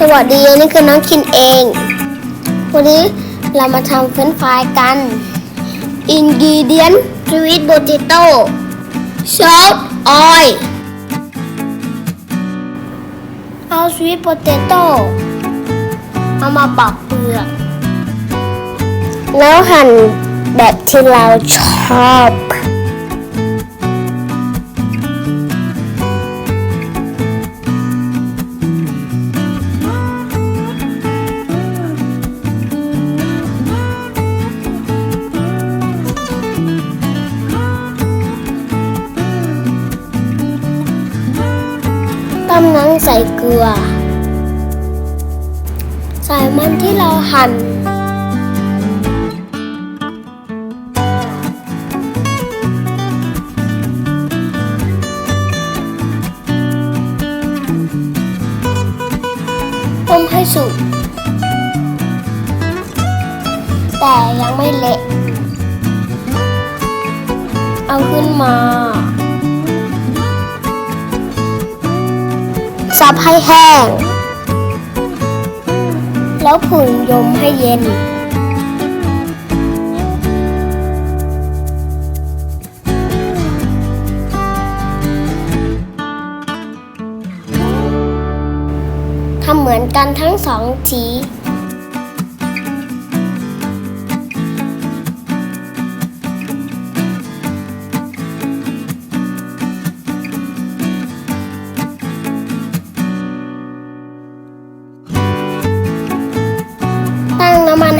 สวัสดีนนี้คือน้องคินเอง วันนี้เรามาทำเฟรนฟรายกัน อินกิเดียนสวีทโ o เตโต้ซอสออยเอาสวีทโ o เตโต้เอามาปอกเปลือก แล้วหั่นแบบที่เราชอบ มน้ำใส่เกลือ ใส่มันที่เราหั่นต้มให้สุก แต่ยังไม่เละ เอาขึ้นมา ซับให้แห้ง แล้วผึ่งยมให้เย็น ทำเหมือนกันทั้งสองที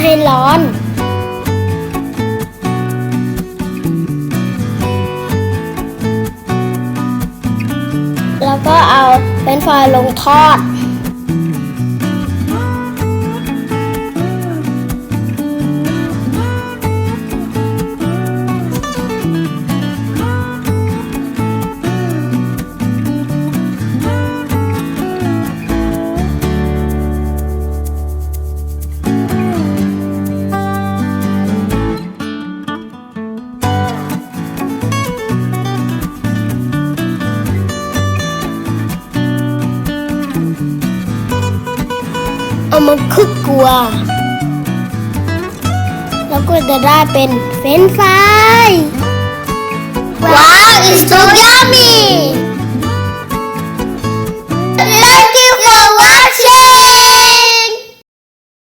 งน้ำมันให้ร้อน แล้วก็เอาเป็นไฟอยลงทอด เอามาคึกกลัว แล้วก็จะได้เป็นเฟรนฟรายว้าว it's so yummy